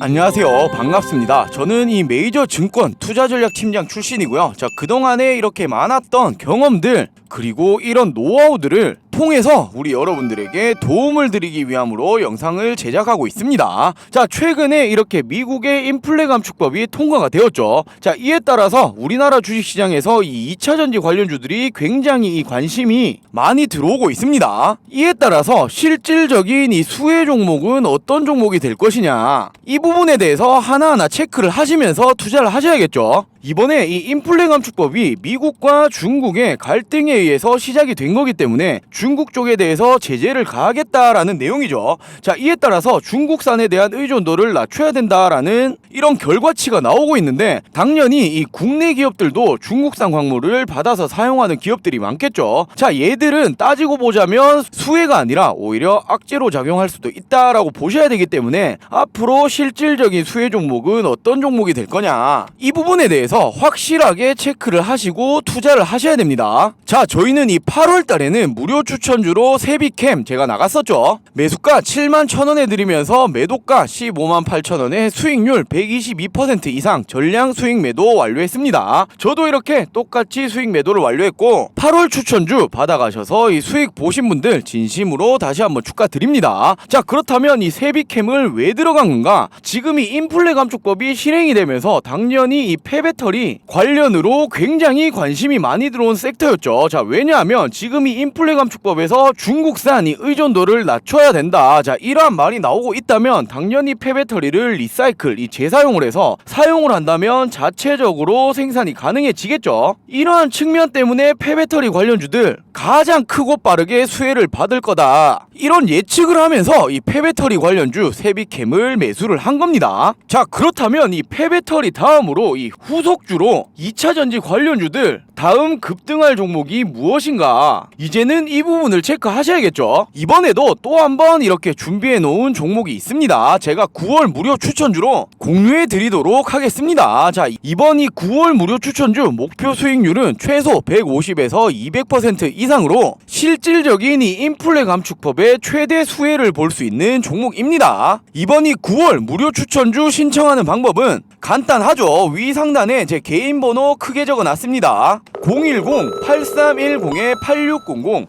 안녕하세요. 반갑습니다. 저는 이 메이저 증권 투자 전략 팀장 출신이고요. 자, 그동안에 이렇게 많았던 경험들, 그리고 이런 노하우들을 통해서 우리 여러분들에게 도움을 드리기 위함으로 영상을 제작하고 있습니다. 자, 최근에 이렇게 미국의 인플레 감축법이 통과가 되었죠. 자, 이에 따라서 우리나라 주식시장에서 이 2차 전지 관련주들이 굉장히 이 관심이 많이 들어오고 있습니다. 이에 따라서 실질적인 이 수혜 종목은 어떤 종목이 될 것이냐. 이 부분에 대해서 하나하나 체크를 하시면서 투자를 하셔야겠죠. 이번에 이 인플레 감축법이 미국과 중국의 갈등에 의해서 시작이 된 거기 때문에 중국 쪽에 대해서 제재를 가하겠다라는 내용이죠. 자, 이에 따라서 중국산에 대한 의존도를 낮춰야 된다라는 이런 결과치가 나오고 있는데 당연히 이 국내 기업들도 중국산 광물을 받아서 사용하는 기업들이 많겠죠. 자, 얘들은 따지고 보자면 수혜가 아니라 오히려 악재로 작용할 수도 있다라고 보셔야 되기 때문에 앞으로 실질적인 수혜 종목은 어떤 종목이 될 거냐 이 부분에 대해서 확실하게 체크를 하시고 투자를 하셔야 됩니다. 자, 저희는 이 8월 달에는 무료 추 천주로 세비캠 제가 나갔었죠. 매수가 7만 1,000원에 드리면서 매도가 15만 8,000원에 수익률 122% 이상 전량 수익 매도 완료했습니다. 저도 이렇게 똑같이 수익 매도를 완료했고 8월 추천주 받아가셔서 이 수익 보신 분들 진심으로 다시 한번 축하드립니다. 자, 그렇다면 이 세비캠을 왜 들어간 건가? 지금 이 인플레 감축법이 실행이 되면서 당연히 이 폐배터리 관련으로 굉장히 관심이 많이 들어온 섹터였죠. 자, 왜냐하면 지금 이 인플레 감축법 에서 중국산 이 의존도를 낮춰야 된다. 자, 이러한 말이 나오고 있다면 당연히 폐배터리를 리사이클, 이 재사용을 해서 사용을 한다면 자체적으로 생산이 가능해지겠죠. 이러한 측면 때문에 폐배터리 관련주들 가장 크고 빠르게 수혜를 받을 거다. 이런 예측을 하면서 이 폐배터리 관련주 세비캠을 매수를 한 겁니다. 자, 그렇다면 이 폐배터리 다음으로 이 후속주로 2차 전지 관련주들 다음 급등할 종목이 무엇인가? 이제는 이 부분을 체크하셔야겠죠. 이번에도 또 한번 이렇게 준비해 놓은 종목이 있습니다. 제가 9월 무료 추천주로 공유해 드리도록 하겠습니다. 자, 이번 이 9월 무료 추천주 목표 수익률은 최소 150에서 200% 이상으로 실질적인 이 인플레 감축법의 최대 수혜를 볼 수 있는 종목입니다. 이번 이 9월 무료 추천주 신청하는 방법은 간단하죠. 위 상단에 제 개인 번호 크게 적어 놨습니다. 010-8310-8600,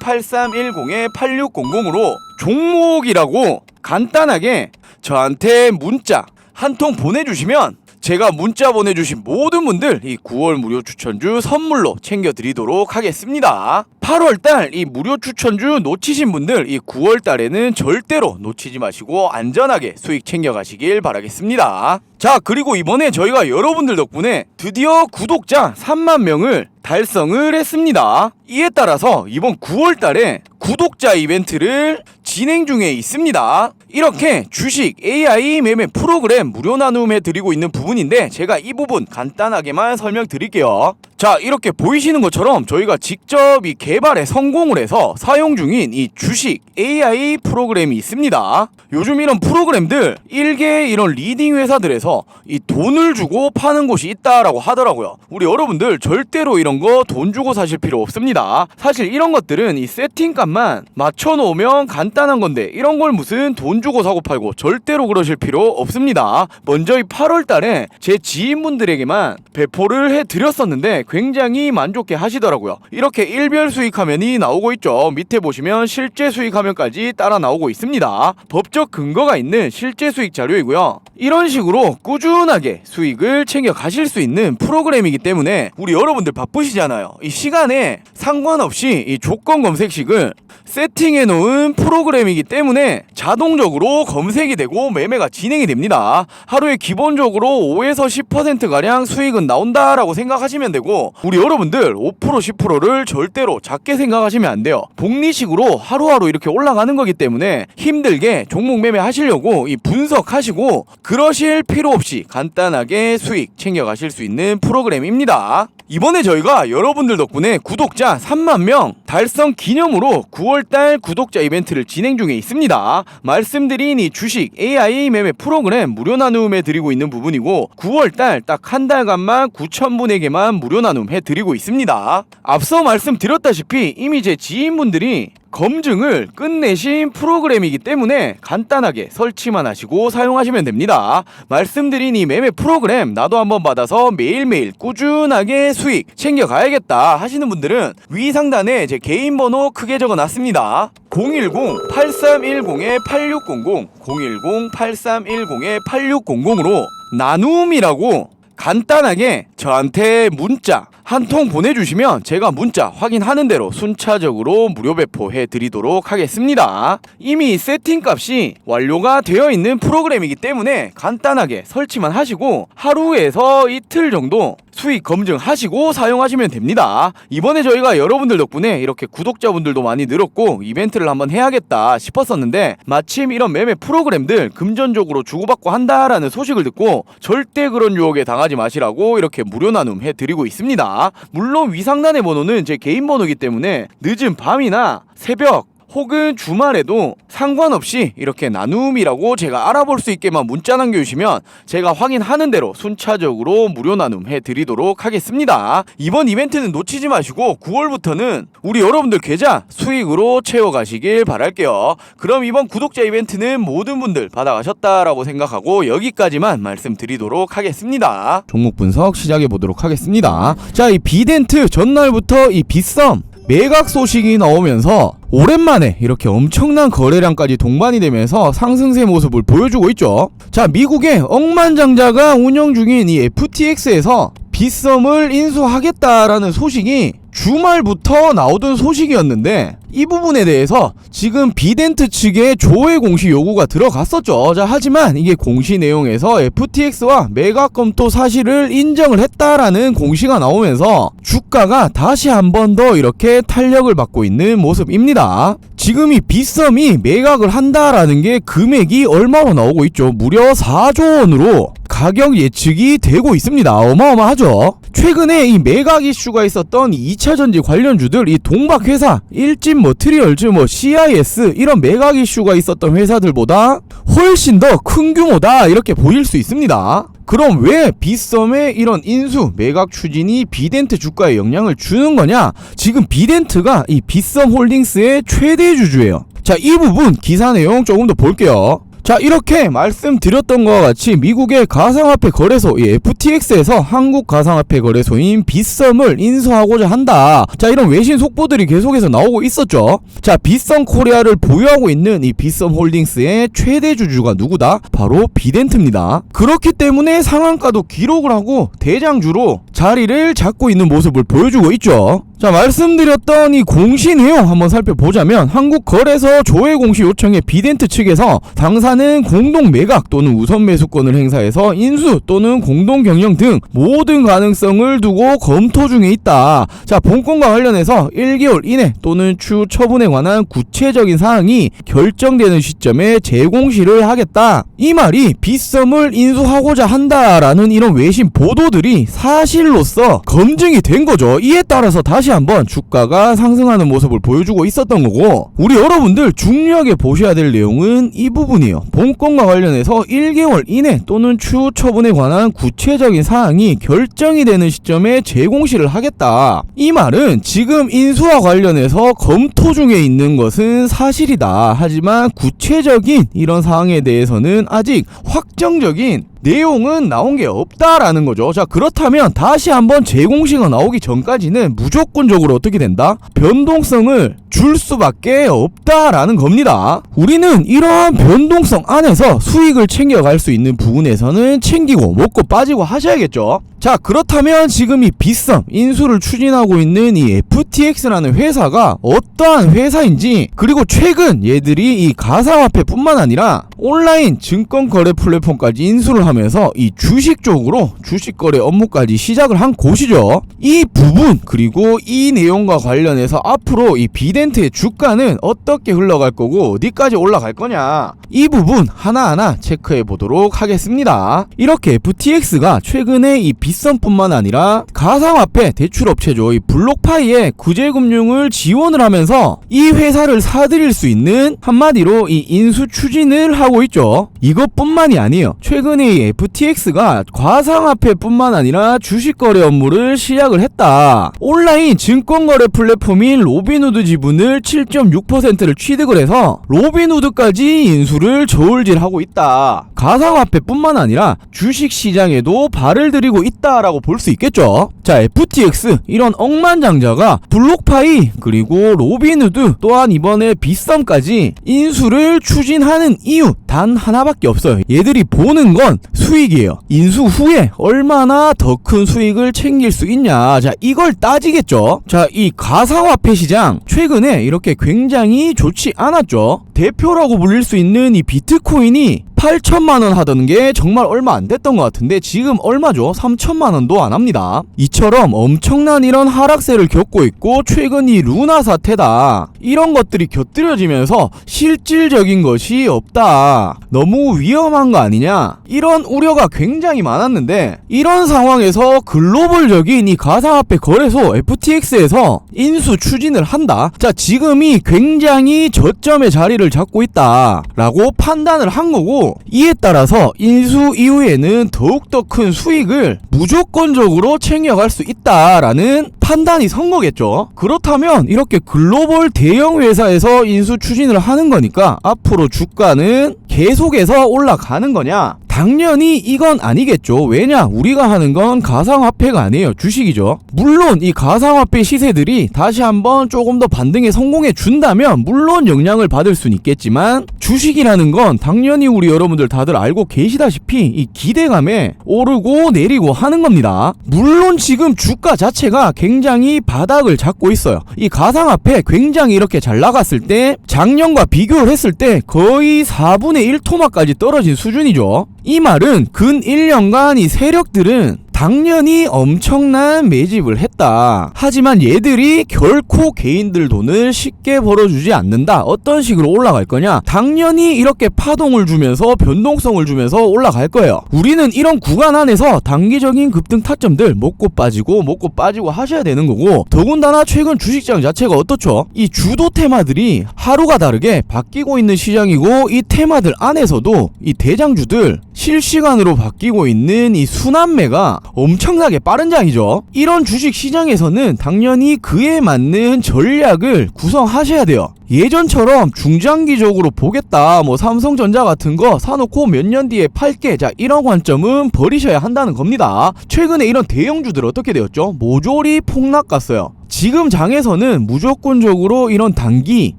010-8310-8600으로 종목이라고 간단하게 저한테 문자 한 통 보내주시면 제가 문자 보내주신 모든 분들 이 9월 무료 추천주 선물로 챙겨드리도록 하겠습니다. 8월달 이 무료 추천주 놓치신 분들 이 9월달에는 절대로 놓치지 마시고 안전하게 수익 챙겨가시길 바라겠습니다. 자 그리고 이번에 저희가 여러분들 덕분에 드디어 구독자 3만 명을 달성을 했습니다. 이에 따라서 이번 9월 달에 구독자 이벤트를 진행 중에 있습니다. 이렇게 주식 AI 매매 프로그램 무료 나눔해 드리고 있는 부분인데 제가 이 부분 간단하게만 설명드릴게요. 자, 이렇게 보이시는 것처럼 저희가 직접 이 개발에 성공을 해서 사용 중인 이 주식 AI 프로그램이 있습니다. 요즘 이런 프로그램들 일개 이런 리딩 회사들에서 이 돈을 주고 파는 곳이 있다라고 하더라고요. 우리 여러분들 절대로 이런 거 돈 주고 사실 필요 없습니다. 사실 이런 것들은 이 세팅값만 맞춰 놓으면 간단한 건데 이런 걸 무슨 돈 주고 사고 팔고 절대로 그러실 필요 없습니다. 먼저 이 8월 달에 제 지인분들에게만 배포를 해 드렸었는데 굉장히 만족해 하시더라고요. 이렇게 일별 수익 화면이 나오고 있죠. 밑에 보시면 실제 수익 화면까지 따라 나오고 있습니다. 법적 근거가 있는 실제 수익 자료이고요. 이런 식으로 꾸준하게 수익을 챙겨 가실 수 있는 프로그램이기 때문에 우리 여러분들 바쁘 시잖아요. 이 시간에 상관없이 이 조건 검색식을 세팅해 놓은 프로그램이기 때문에 자동적으로 검색이 되고 매매가 진행이 됩니다. 하루에 기본적으로 5에서 10% 가량 수익은 나온다라고 생각하시면 되고 우리 여러분들 5% 10%를 절대로 작게 생각하시면 안 돼요. 복리식으로 하루하루 이렇게 올라가는 거기 때문에 힘들게 종목 매매 하시려고 이 분석하시고 그러실 필요 없이 간단하게 수익 챙겨 가실 수 있는 프로그램입니다. 이번에 저희가 여러분들 덕분에 구독자 3만 명 달성 기념으로 9월달 구독자 이벤트를 진행 중에 있습니다. 말씀드린 이 주식 AI 매매 프로그램 무료 나눔해 드리고 있는 부분이고 9월달 딱 한 달간만 9,000분에게만 무료 나눔 해 드리고 있습니다. 앞서 말씀드렸다시피 이미 제 지인분들이 검증을 끝내신 프로그램이기 때문에 간단하게 설치만 하시고 사용하시면 됩니다. 말씀드린 이 매매 프로그램 나도 한번 받아서 매일매일 꾸준하게 수익 챙겨가야겠다 하시는 분들은 위 상단에 제 개인 번호 크게 적어놨습니다. 010-8310-8600 010-8310-8600으로 나눔이라고 간단하게 저한테 문자 한 통 보내주시면 제가 문자 확인하는 대로 순차적으로 무료 배포해 드리도록 하겠습니다. 이미 세팅 값이 완료가 되어 있는 프로그램이기 때문에 간단하게 설치만 하시고 하루에서 이틀 정도 수익 검증하시고 사용하시면 됩니다. 이번에 저희가 여러분들 덕분에 이렇게 구독자분들도 많이 늘었고 이벤트를 한번 해야겠다 싶었었는데 마침 이런 매매 프로그램들 금전적으로 주고받고 한다라는 소식을 듣고 절대 그런 유혹에 당하지 마시라고 이렇게 무료 나눔 해드리고 있습니다. 물론 위상단의 번호는 제 개인 번호이기 때문에 늦은 밤이나 새벽 혹은 주말에도 상관없이 이렇게 나눔이라고 제가 알아볼 수 있게만 문자 남겨주시면 제가 확인하는 대로 순차적으로 무료 나눔 해드리도록 하겠습니다. 이번 이벤트는 놓치지 마시고 9월부터는 우리 여러분들 계좌 수익으로 채워가시길 바랄게요. 그럼 이번 구독자 이벤트는 모든 분들 받아가셨다라고 생각하고 여기까지만 말씀드리도록 하겠습니다. 종목 분석 시작해 보도록 하겠습니다. 자, 이 비덴트 전날부터 이 빗썸 매각 소식이 나오면서 오랜만에 이렇게 엄청난 거래량까지 동반이 되면서 상승세 모습을 보여주고 있죠. 자, 미국의 억만장자가 운영 중인 이 FTX에서 빗썸을 인수하겠다라는 소식이 주말부터 나오던 소식이었는데 이 부분에 대해서 지금 비덴트 측에 조회 공시 요구가 들어갔었죠. 자, 하지만 이게 공시 내용에서 FTX와 매각 검토 사실을 인정을 했다라는 공시가 나오면서 주가가 다시 한 번 더 이렇게 탄력을 받고 있는 모습입니다. 지금 이 빗썸이 매각을 한다라는 게 금액이 얼마로 나오고 있죠? 무려 4조 원으로 가격 예측이 되고 있습니다. 어마어마하죠. 최근에 이 매각 이슈가 있었던 2차 전지 관련주들 이 동박 회사, 일진 머트리얼즈 뭐 CIS 이런 매각 이슈가 있었던 회사들보다 훨씬 더 큰 규모다 이렇게 보일 수 있습니다. 그럼 왜 빗썸의 이런 인수 매각 추진이 비덴트 주가에 영향을 주는 거냐? 지금 비덴트가 이 빗썸 홀딩스의 최대 주주예요. 자, 이 부분 기사 내용 조금 더 볼게요. 자 이렇게 말씀드렸던 것과 같이 미국의 가상화폐 거래소 이 FTX에서 한국 가상화폐 거래소인 빗썸을 인수하고자 한다. 자 이런 외신 속보들이 계속해서 나오고 있었죠. 자 빗썸 코리아를 보유하고 있는 이 빗썸 홀딩스의 최대 주주가 누구다? 바로 비덴트입니다. 그렇기 때문에 상한가도 기록을 하고 대장주로 자리를 잡고 있는 모습을 보여주고 있죠. 자 말씀드렸던 이 공시 내용 한번 살펴보자면 한국 거래소 조회 공시 요청에 비덴트 측에서 당사는 공동 매각 또는 우선 매수권을 행사해서 인수 또는 공동 경영 등 모든 가능성을 두고 검토 중에 있다. 자 본건과 관련해서 1개월 이내 또는 추후 처분에 관한 구체적인 사항이 결정되는 시점에 재공시를 하겠다. 이 말이 빗썸을 인수하고자 한다라는 이런 외신 보도들이 사실로서 검증이 된 거죠. 이에 따라서 다시 한번 주가가 상승하는 모습을 보여주고 있었던 거고 우리 여러분들 중요하게 보셔야 될 내용은 이 부분이에요. 본건과 관련해서 1개월 이내 또는 추후 처분에 관한 구체적인 사항이 결정이 되는 시점에 재공시를 하겠다. 이 말은 지금 인수와 관련해서 검토 중에 있는 것은 사실이다. 하지만 구체적인 이런 사항에 대해서는 아직 확정적인 내용은 나온 게 없다라는 거죠. 자, 그렇다면 다시 한번 재공시가 나오기 전까지는 무조건적으로 어떻게 된다? 변동성을 줄 수밖에 없다라는 겁니다. 우리는 이러한 변동성 안에서 수익을 챙겨갈 수 있는 부분에서는 챙기고 먹고 빠지고 하셔야겠죠. 자, 그렇다면 지금 이 빗썸 인수를 추진하고 있는 이 FTX라는 회사가 어떠한 회사인지 그리고 최근 얘들이 이 가상화폐뿐만 아니라 온라인 증권 거래 플랫폼까지 인수를 하면서 이 주식 쪽으로 주식 거래 업무까지 시작을 한 곳이죠. 이 부분 그리고 이 내용과 관련해서 앞으로 이 비덴트의 주가는 어떻게 흘러갈 거고 어디까지 올라갈 거냐 이 부분 하나하나 체크해 보도록 하겠습니다. 이렇게 FTX가 최근에 이 빗썸뿐만 아니라 가상화폐 대출업체죠. 이 블록파이에 구제금융을 지원을 하면서 이 회사를 사들일 수 있는 한마디로 이 인수 추진을 하고 있죠. 이것뿐만이 아니에요. 최근에 이 FTX가 과상화폐뿐만 아니라 주식거래 업무를 시작을 했다. 온라인 증권거래 플랫폼인 로빈후드 지분을 7.6%를 취득을 해서 로빈후드까지 인수를 저울질하고 있다. 가상화폐뿐만 아니라 주식 시장에도 발을 들이고 있다 라고 볼 수 있겠죠. 자, FTX 이런 억만장자가 블록파이 그리고 로빈후드 또한 이번에 빗썸까지 인수를 추진하는 이유 단 하나밖에 없어요. 얘들이 보는 건 수익이에요. 인수 후에 얼마나 더 큰 수익을 챙길 수 있냐. 자, 이걸 따지겠죠. 자, 이 가상화폐 시장 최근에 이렇게 굉장히 좋지 않았죠. 대표라고 불릴 수 있는 이 비트코인이 8천만 원 하던 게 정말 얼마 안 됐던 것 같은데 지금 얼마죠? 3천만 원도 안 합니다. 이처럼 엄청난 이런 하락세를 겪고 있고 최근 이 루나 사태다. 이런 것들이 곁들여지면서 실질적인 것이 없다. 너무 위험한 거 아니냐? 이런 우려가 굉장히 많았는데 이런 상황에서 글로벌적인 이 가상화폐 거래소 FTX에서 인수 추진을 한다. 자, 지금이 굉장히 저점의 자리를 잡고 있다. 라고 판단을 한 거고 이에 따라서 인수 이후에는 더욱더 큰 수익을 무조건적으로 챙겨갈 수 있다라는 판단이 선 거겠죠. 그렇다면 이렇게 글로벌 대형 회사에서 인수 추진을 하는 거니까 앞으로 주가는 계속해서 올라가는 거냐? 당연히 이건 아니겠죠. 왜냐? 우리가 하는 건 가상화폐가 아니에요. 주식이죠. 물론 이 가상화폐 시세들이 다시 한번 조금 더 반등에 성공해 준다면 물론 영향을 받을 수는 있겠지만 주식이라는 건 당연히 우리 여러분들 다들 알고 계시다시피 이 기대감에 오르고 내리고 하는 겁니다. 물론 지금 주가 자체가 굉장히 바닥을 잡고 있어요. 이 가상화폐 굉장히 이렇게 잘 나갔을 때 작년과 비교를 했을 때 거의 4분의 1 토막까지 떨어진 수준이죠. 이 말은 근 1년간 이 세력들은 당연히 엄청난 매집을 했다. 하지만 얘들이 결코 개인들 돈을 쉽게 벌어주지 않는다. 어떤 식으로 올라갈 거냐? 당연히 이렇게 파동을 주면서 변동성을 주면서 올라갈 거예요. 우리는 이런 구간 안에서 단기적인 급등 타점들 먹고 빠지고 먹고 빠지고 하셔야 되는 거고 더군다나 최근 주식시장 자체가 어떻죠? 이 주도 테마들이 하루가 다르게 바뀌고 있는 시장이고 이 테마들 안에서도 이 대장주들 실시간으로 바뀌고 있는 이 순환매가 엄청나게 빠른 장이죠. 이런 주식 시장에서는 당연히 그에 맞는 전략을 구성하셔야 돼요. 예전처럼 중장기적으로 보겠다 뭐 삼성전자 같은 거 사놓고 몇 년 뒤에 팔게 자 이런 관점은 버리셔야 한다는 겁니다. 최근에 이런 대형주들 어떻게 되었죠? 모조리 폭락 갔어요. 지금 장에서는 무조건적으로 이런 단기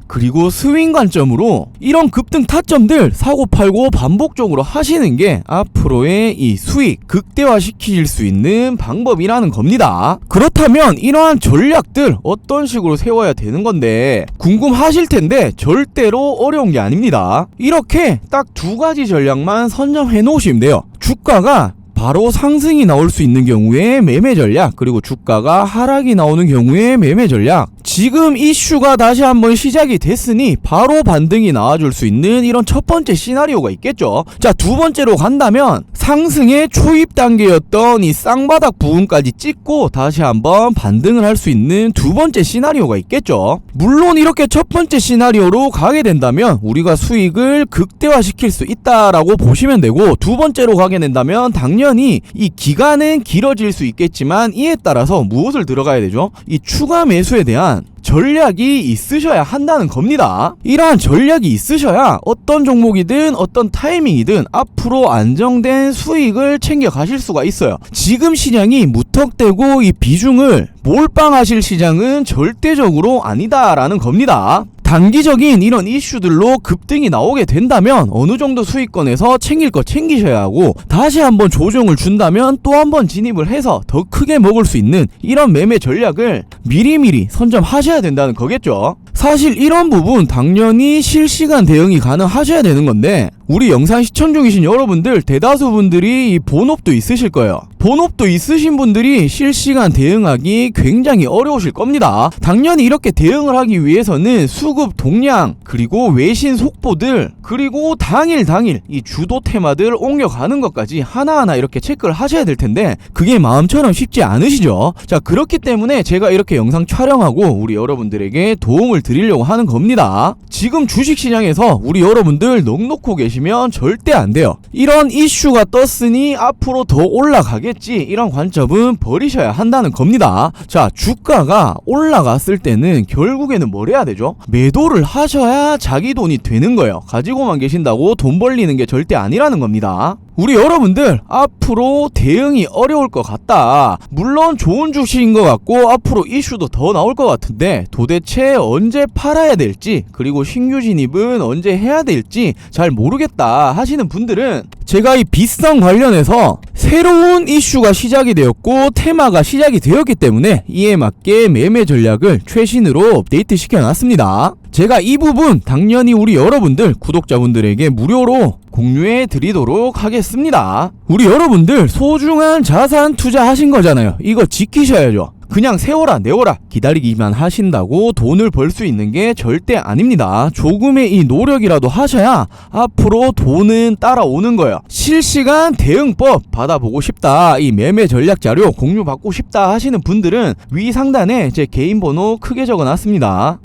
그리고 스윙 관점으로 이런 급등 타점들 사고 팔고 반복적으로 하시는 게 앞으로의 이 수익 극대화 시킬 수 있는 방법이라는 겁니다. 그렇다면 이러한 전략들 어떤 식으로 세워야 되는 건데 궁금하 실 텐데 절대로 어려운 게 아닙니다. 이렇게 딱 두 가지 전략만 선점해 놓으시면 돼요. 주가가 바로 상승이 나올 수 있는 경우에 매매 전략 그리고 주가가 하락이 나오는 경우에 매매 전략. 지금 이슈가 다시 한번 시작이 됐으니 바로 반등이 나와줄 수 있는 이런 첫 번째 시나리오가 있겠죠. 자 두 번째로 간다면 상승의 초입 단계였던 이 쌍바닥 부분까지 찍고 다시 한번 반등을 할 수 있는 두 번째 시나리오가 있겠죠. 물론 이렇게 첫 번째 시나리오로 가게 된다면 우리가 수익을 극대화시킬 수 있다라고 보시면 되고 두 번째로 가게 된다면 당연히 이 기간은 길어질 수 있겠지만 이에 따라서 무엇을 들어가야 되죠 이 추가 매수에 대한 전략이 있으셔야 한다는 겁니다. 이러한 전략이 있으셔야 어떤 종목이든 어떤 타이밍이든 앞으로 안정된 수익을 챙겨 가실 수가 있어요. 지금 시장이 무턱대고 이 비중을 몰빵하실 시장은 절대적으로 아니다라는 겁니다. 단기적인 이런 이슈들로 급등이 나오게 된다면 어느 정도 수익권에서 챙길 거 챙기셔야 하고 다시 한번 조정을 준다면 또 한번 진입을 해서 더 크게 먹을 수 있는 이런 매매 전략을 미리미리 선점하셔야 된다는 거겠죠. 사실 이런 부분 당연히 실시간 대응이 가능하셔야 되는 건데 우리 영상 시청 중이신 여러분들 대다수 분들이 이 본업도 있으실 거예요. 본업도 있으신 분들이 실시간 대응하기 굉장히 어려우실 겁니다. 당연히 이렇게 대응을 하기 위해서는 수급 수급 동량 그리고 외신 속보들 그리고 당일 당일 이 주도 테마들 옮겨가는 것까지 하나하나 이렇게 체크를 하셔야 될 텐데 그게 마음처럼 쉽지 않으시죠? 자 그렇기 때문에 제가 이렇게 영상 촬영하고 우리 여러분들에게 도움을 드리려고 하는 겁니다. 지금 주식시장에서 우리 여러분들 넋 놓고 계시면 절대 안 돼요. 이런 이슈가 떴으니 앞으로 더 올라가겠지 이런 관점은 버리셔야 한다는 겁니다. 자 주가가 올라갔을 때는 결국에는 뭘 해야 되죠? 매 도를 하셔야 자기 돈이 되는 거예요. 가지고만 계신다고 돈 벌리는 게 절대 아니라는 겁니다 우리 여러분들 앞으로 대응이 어려울 것 같다. 물론 좋은 주식인 것 같고 앞으로 이슈도 더 나올 것 같은데 도대체 언제 팔아야 될지 그리고 신규 진입은 언제 해야 될지 잘 모르겠다 하시는 분들은 제가 이 비성 관련해서 새로운 이슈가 시작이 되었고 테마가 시작이 되었기 때문에 이에 맞게 매매 전략을 최신으로 업데이트 시켜놨습니다. 제가 이 부분 당연히 우리 여러분들 구독자분들에게 무료로 공유해 드리도록 하겠습니다. 우리 여러분들 소중한 자산 투자하신 거잖아요. 이거 지키셔야죠. 그냥 세워라 내워라 기다리기만 하신다고 돈을 벌 수 있는 게 절대 아닙니다. 조금의 이 노력이라도 하셔야 앞으로 돈은 따라오는 거예요. 실시간 대응법 받아보고 싶다. 이 매매 전략 자료 공유 받고 싶다 하시는 분들은 위 상단에 제 개인 번호 크게 적어 놨습니다.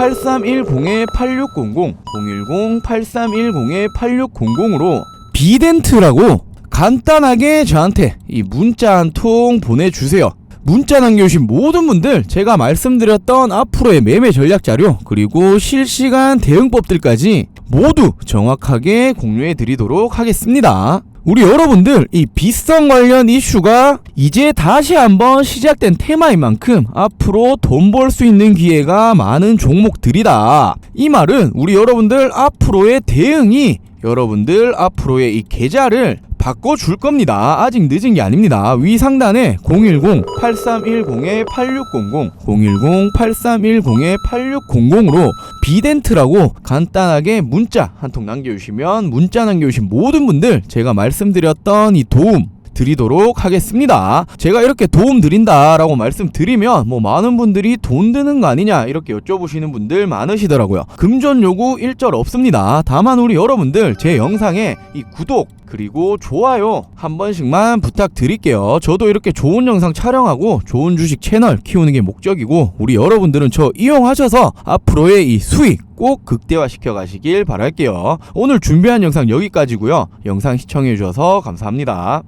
010-8310-8600 010-8310-8600으로 비덴트라고 간단하게 저한테 이 문자 한 통 보내주세요. 문자 남겨주신 모든 분들 제가 말씀드렸던 앞으로의 매매 전략 자료 그리고 실시간 대응법들까지 모두 정확하게 공유해 드리도록 하겠습니다. 우리 여러분들 이 비성 관련 이슈가 이제 다시 한번 시작된 테마인 만큼 앞으로 돈 벌 수 있는 기회가 많은 종목들이다. 이 말은 우리 여러분들 앞으로의 대응이 여러분들 앞으로의 이 계좌를 바꿔줄 겁니다. 아직 늦은 게 아닙니다. 위 상단에 010-8310-8600, 010-8310-8600으로 비덴트라고 간단하게 문자 한 통 남겨주시면 문자 남겨주신 모든 분들 제가 말씀드렸던 이 도움 드리도록 하겠습니다. 제가 이렇게 도움 드린다라고 말씀드리면 뭐 많은 분들이 돈 드는 거 아니냐 이렇게 여쭤보시는 분들 많으시더라고요. 금전 요구 일절 없습니다. 다만 우리 여러분들 제 영상에 이 구독 그리고 좋아요 한 번씩만 부탁드릴게요. 저도 이렇게 좋은 영상 촬영하고 좋은 주식 채널 키우는 게 목적이고 우리 여러분들은 저 이용하셔서 앞으로의 이 수익 꼭 극대화 시켜 가시길 바랄게요. 오늘 준비한 영상 여기까지고요. 영상 시청해 주셔서 감사합니다.